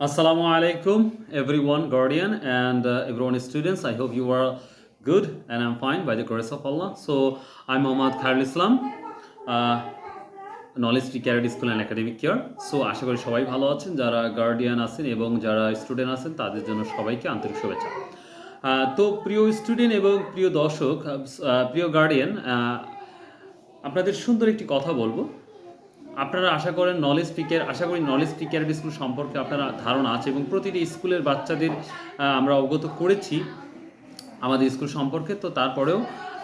Assalamu alaikum, everyone, guardian, and uh, everyone, students. I hope you are good and I'm fine by the grace of Allah. So, I'm Mohammad Khairul Islam, uh, knowledge T carat school and academic care so আশা করি সবাই ভালো আছেন যারা guardian আছেন এবং যারা student আছেন তাদের জন্য সবাইকে আন্তরিক শুভেচ্ছা তো প্রিয় স্টুডেন্ট এবং প্রিয় দর্শক প্রিয় গার্ডিয়ান আপনাদের সুন্দর একটি কথা বলব আপনারা আশা করেন নলেজ স্পিকার আশা করি নলেজ স্পিকার স্কুল সম্পর্কে আপনারা ধারণা আছে এবং প্রতিটি স্কুলের বাচ্চাদের আমরা অবগত করেছি আমাদের স্কুল সম্পর্কে। তো তারপরেও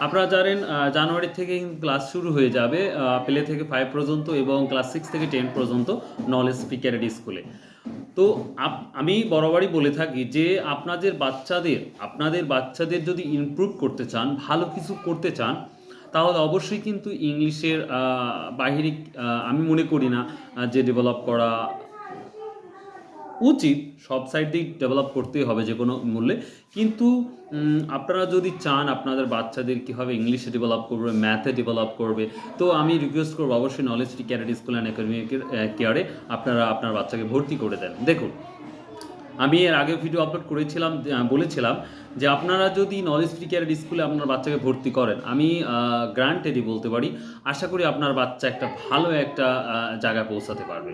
আপনারা জানেন জানুয়ারি থেকে ক্লাস শুরু হয়ে যাবে প্লে থেকে ফাইভ পর্যন্ত এবং ক্লাস সিক্স থেকে টেন পর্যন্ত নলেজ স্পিকারের স্কুলে তো আমি বরাবরই বলে থাকি যে আপনাদের বাচ্চাদের আপনাদের বাচ্চাদের যদি ইমপ্রুভ করতে চান, ভালো কিছু করতে চান তাহলে অবশ্যই কিন্তু ইংলিশের বাহিরিক আমি মনে করি না যে ডেভেলপ করা উচিত। সব সাইড দিয়েই ডেভেলপ করতেই হবে যে কোনো মূল্যে। কিন্তু আপনারা যদি চান আপনাদের বাচ্চাদের কীভাবে ইংলিশে ডেভেলপ করবে ম্যাথে ডেভেলপ করবে, তো আমি রিকোয়েস্ট করব অবশ্যই knowledge carat school and academic কেয়ারে আপনারা আপনার বাচ্চাকে ভর্তি করে দেন। দেখুন আমি এর আগে ভিডিও আপলোড করেছিলাম বলেছিলাম যে আপনারা যদি নলেজ ফ্রি কেয়ারের স্কুলে আপনার বাচ্চাকে ভর্তি করেন, আমি গ্রান্টেডই বলতে পারি, আশা করি আপনার বাচ্চা একটা ভালো একটা জায়গায় পৌঁছাতে পারবে।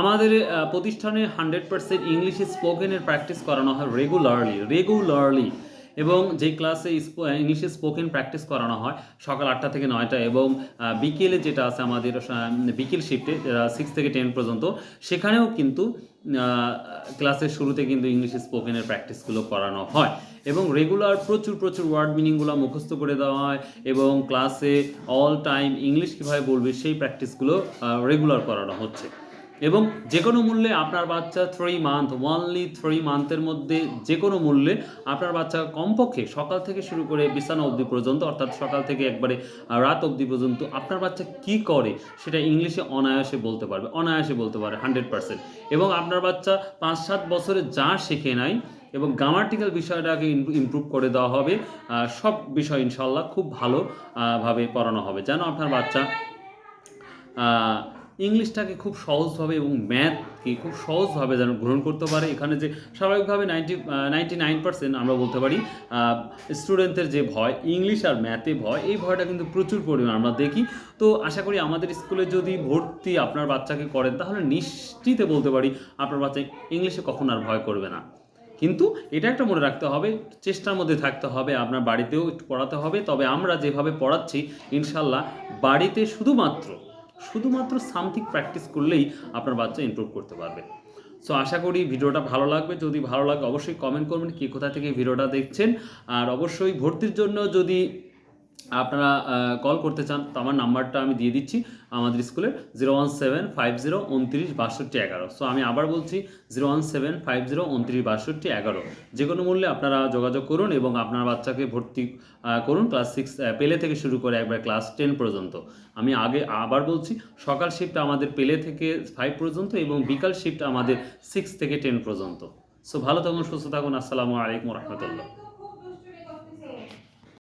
আমাদের প্রতিষ্ঠানে হান্ড্রেড পার্সেন্ট ইংলিশে স্পোকেনের প্র্যাকটিস করানো হয় রেগুলারলি রেগুলারলি এবং যে ক্লাসে ইংলিশে স্পোকেন প্র্যাকটিস করানো হয়, সকাল আটটা থেকে নয়টা এবং বিকেলে যেটা আছে আমাদের বিকেল শিফটে সিক্স থেকে টেন পর্যন্ত, সেখানেও কিন্তু ক্লাসের শুরুতে কিন্তু ইংলিশে স্পোকেনের প্র্যাকটিসগুলো করানো হয় এবং রেগুলার প্রচুর প্রচুর ওয়ার্ড মিনিংগুলো মুখস্থ করে দেওয়া হয় এবং ক্লাসে অল টাইম ইংলিশ কীভাবে বলবে সেই প্র্যাকটিসগুলো রেগুলার করানো হচ্ছে। এবং যে কোনো মূল্যে আপনার বাচ্চা থ্রি মান্থ ওয়ানলি থ্রি মান্থের মধ্যে যে কোনো মূল্যে আপনার বাচ্চা কমপক্ষে সকাল থেকে শুরু করে বিছানা অবধি পর্যন্ত, অর্থাৎ সকাল থেকে একবারে রাত অবধি পর্যন্ত আপনার বাচ্চা কি করে সেটা ইংলিশে অনায়াসে বলতে পারবে, অনায়াসে বলতে পারে হান্ড্রেড পার্সেন্ট এবং আপনার বাচ্চা পাঁচ সাত বছরে যা শেখে নাই এবং গ্রামাটিক্যাল বিষয়টাকে ইমপ্রুভ করে দেওয়া হবে সব বিষয় ইনশাল্লাহ খুব ভালোভাবে পড়ানো হবে। যেন আপনার বাচ্চা ইংলিশটাকে খুব সহজভাবে এবং ম্যাথকে খুব সহজভাবে যেন গ্রহণ করতে পারে। এখানে যে স্বাভাবিকভাবে নাইনটি নাইনটি নাইন পার্সেন্ট আমরা বলতে পারি স্টুডেন্টদের যে ভয়, ইংলিশ আর ম্যাথে ভয়, এই ভয়টা কিন্তু প্রচুর পরিমাণ আমরা দেখি। তো আশা করি আমাদের স্কুলে যদি ভর্তি আপনার বাচ্চাকে করেন, তাহলে নিশ্চিতে বলতে পারি আপনার বাচ্চা ইংলিশে কখন আর ভয় করবে না। কিন্তু এটা একটা মনে রাখতে হবে, চেষ্টার মধ্যে থাকতে হবে, আপনার বাড়িতেও পড়াতে হবে। তবে আমরা যেভাবে পড়াচ্ছি, ইনশাল্লাহ বাড়িতে শুধুমাত্র শুধুমাত্র সামথিং প্র্যাকটিস করলেই আপনার বাচ্চা ইমপ্রুভ করতে পারবে। সো আশা করি ভিডিওটা ভালো লাগবে। যদি ভালো লাগে, অবশ্যই কমেন্ট করবেন কি কোথা থেকে ভিডিওটা দেখছেন। আর অবশ্যই ভর্তির জন্য যদি আপনারা কল করতে চান, তো আমার নাম্বারটা আমি দিয়ে দিচ্ছি আমাদের স্কুলের zero one seven five zero উনত্রিশ বাষট্টি এগারো। সো আমি আবার বলছি zero one seven five zero উনত্রিশ বাষট্টি এগারো। যে কোনো মূল্যে আপনারা যোগাযোগ করুন এবং আপনার বাচ্চাকে ভর্তি করুন ক্লাস সিক্স পেলে থেকে শুরু করে একবার ক্লাস টেন পর্যন্ত। আমি আগে আবার বলছি, সকাল শিফট আমাদের পেলে থেকে ফাইভ পর্যন্ত এবং বিকাল শিফট আমাদের সিক্স থেকে টেন পর্যন্ত। সো ভালো থাকুন, সুস্থ থাকুন, আসসালামু আলাইকুম রহমতুল্লাহ।